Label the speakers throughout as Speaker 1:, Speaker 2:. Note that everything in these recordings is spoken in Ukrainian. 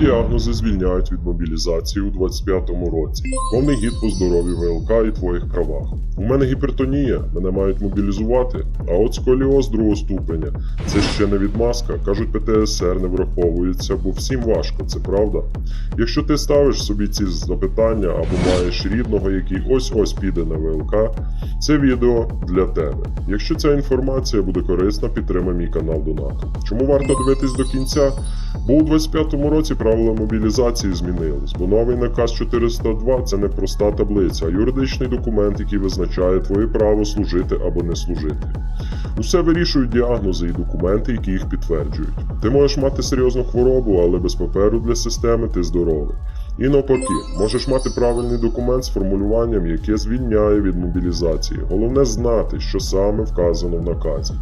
Speaker 1: діагнози звільняють від мобілізації у 25-му році. Повний гід по здоров'ю ВЛК і твоїх правах. У мене гіпертонія, мене мають мобілізувати. А от сколіоз другого ступеня це ще не відмазка. Кажуть, ПТСР не враховується, бо всім важко, це правда. Якщо ти ставиш собі ці запитання або маєш рідного, який ось-ось піде на ВЛК, це відео для тебе. Якщо ця інформація буде корисна, підтримай мій канал донатом. Чому варто дивитись до кінця? Бо у 25-му році правила мобілізації змінились, бо новий наказ 402 це не проста таблиця, а юридичний документ, який визначає твоє право служити або не служити. Усе вирішують діагнози і документи, які їх підтверджують. Ти можеш мати серйозну хворобу, але без паперу для системи ти здоровий. І навпаки, можеш мати правильний документ з формулюванням, яке звільняє від мобілізації. Головне знати, що саме вказано в наказі.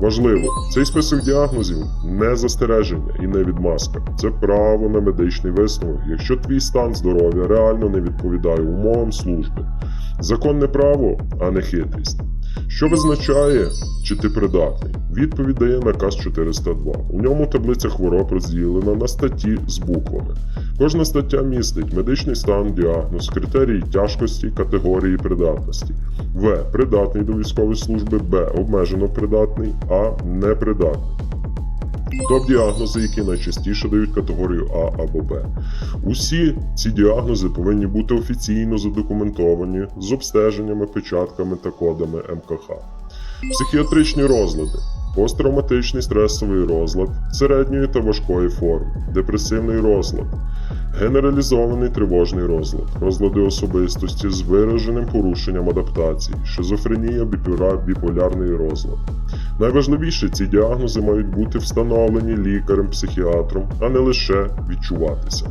Speaker 1: Важливо, цей список діагнозів не застереження і не відмазка. Це право на медичний висновок, якщо твій стан здоров'я реально не відповідає умовам служби. Законне право, а не хитрість. Що визначає, чи ти придатний? Відповідь дає наказ 402. У ньому таблиця хвороб розділена на статті з буквами. Кожна стаття містить медичний стан, діагноз, критерії тяжкості, категорії придатності. В. Придатний до військової служби, Б. Обмежено придатний, А. Непридатний. Топ-діагнози, які найчастіше дають категорію А або Б. Усі ці діагнози повинні бути офіційно задокументовані з обстеженнями, печатками та кодами МКХ. Психіатричні розлади. Посттравматичний стресовий розлад середньої та важкої форми, депресивний розлад, генералізований тривожний розлад, розлади особистості з вираженим порушенням адаптації, шизофренія, біпюра, біполярний розлад. Найважливіше, ці діагнози мають бути встановлені лікарем-психіатром, а не лише відчуватися.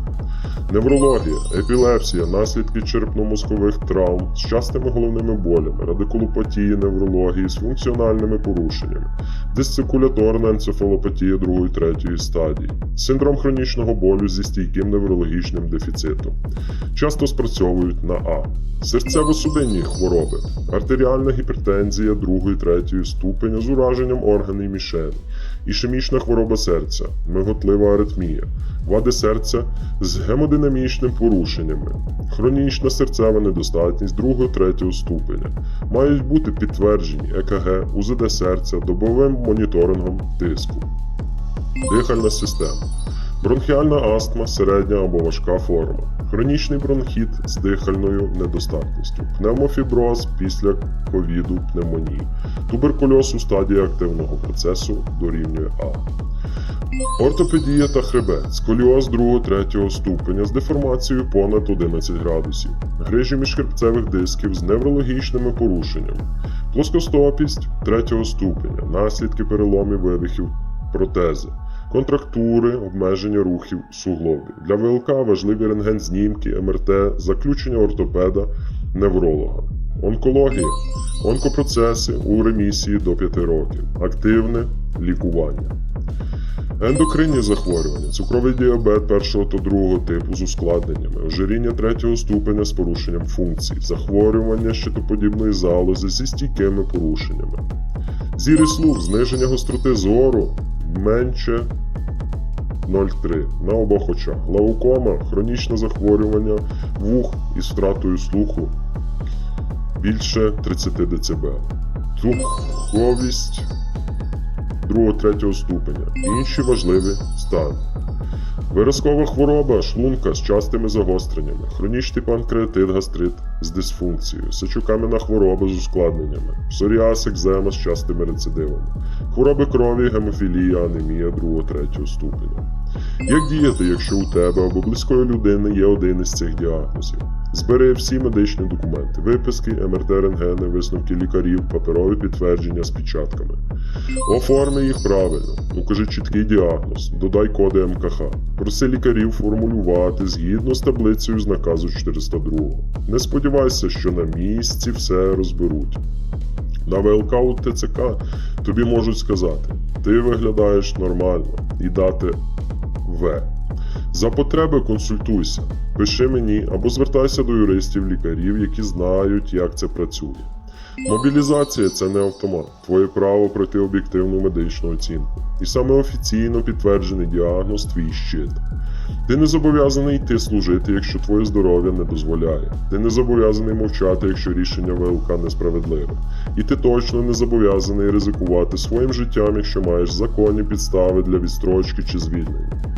Speaker 1: Неврологія, епілепсія, наслідки черепно-мозкових травм з частими головними болями, радикулопатії неврології з функціональними порушеннями, дисциркуляторна енцефалопатія другої третьої стадії, синдром хронічного болю зі стійким неврологічним дефіцитом. Часто спрацьовують на А. Серцево-судинні хвороби, артеріальна гіпертензія другої третьої ступеня з ураженням органів мішені, ішемічна хвороба серця, миготлива аритмія, вади серця з гемодинамічним порушеннями, хронічна серцева недостатність другого третього ступеня. Мають бути підтверджені ЕКГ, УЗД серця, добовим моніторингом тиску. Дихальна система. Бронхіальна астма, середня або важка форма, хронічний бронхіт з дихальною недостатністю, пневмофіброз після ковіду, пневмонії, туберкульоз у стадії активного процесу дорівнює А. Ортопедія та хребет, сколіоз 2-3 ступеня з деформацією понад 11 градусів, грижі міжхребцевих дисків з неврологічними порушеннями, плоскостопість 3 ступеня, наслідки переломів видихів протези, контрактури, обмеження рухів суглобів. Для ВЛК важливі рентген-знімки, МРТ, заключення ортопеда, невролога. Онкологія, онкопроцеси у ремісії до 5 років, активне лікування. Ендокринні захворювання, цукровий діабет першого та другого типу з ускладненнями, ожиріння третього ступеня з порушенням функцій, захворювання щитоподібної залози зі стійкими порушеннями. Зір слух, зниження гостроти зору менше 0,3 на обох очах. Глаукома, хронічне захворювання вух із втратою слуху більше 30 дБ. Слуховість 2-3 ступеня. Інші важливі стани. Виразкова хвороба шлунка з частими загостреннями, хронічний панкреатит, гастрит з дисфункцією, сечокам'яна хвороба з ускладненнями, псоріаз, екзема з частими рецидивами, хвороби крові, гемофілія, анемія 2-3 ступеня. Як діяти, якщо у тебе або близької людини є один із цих діагнозів? Збери всі медичні документи, виписки, МРТ, рентгени, висновки лікарів, паперові підтвердження з печатками. Оформи їх правильно, укажи чіткий діагноз, додай коди МКХ. Проси лікарів формулювати згідно з таблицею з наказу 402. Не сподівайся, що на місці все розберуть. На ВЛК у ТЦК тобі можуть сказати: ти виглядаєш нормально і дати В. За потреби консультуйся, пиши мені або звертайся до юристів, лікарів, які знають, як це працює. Мобілізація це не автомат, твоє право пройти об'єктивну медичну оцінку. І саме офіційно підтверджений діагноз твій щит. Ти не зобов'язаний йти служити, якщо твоє здоров'я не дозволяє. Ти не зобов'язаний мовчати, якщо рішення ВЛК несправедливе. І ти точно не зобов'язаний ризикувати своїм життям, якщо маєш законні підстави для відстрочки чи звільнення.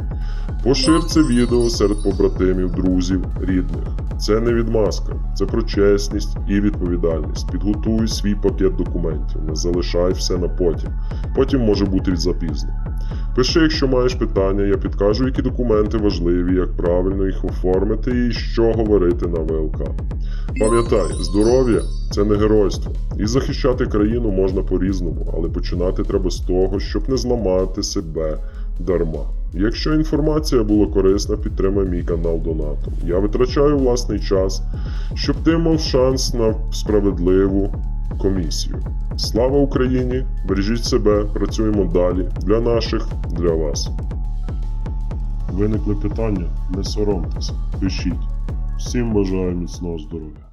Speaker 1: Пошир це відео серед побратимів, друзів, рідних. Це не відмазка, це про чесність і відповідальність. Підготуй свій пакет документів, не залишай все на потім. Потім може бути запізно. Пиши, якщо маєш питання, я підкажу, які документи важливі, як правильно їх оформити і що говорити на ВЛК. Пам'ятай, здоров'я це не геройство. І захищати країну можна по-різному, але починати треба з того, щоб не зламати себе дарма. Якщо інформація була корисна, підтримай мій канал донатом. Я витрачаю власний час, щоб ти мав шанс на справедливу комісію. Слава Україні! Бережіть себе, працюємо далі для наших, для вас. Виникли питання? Не соромтеся, пишіть. Всім бажаю міцного здоров'я.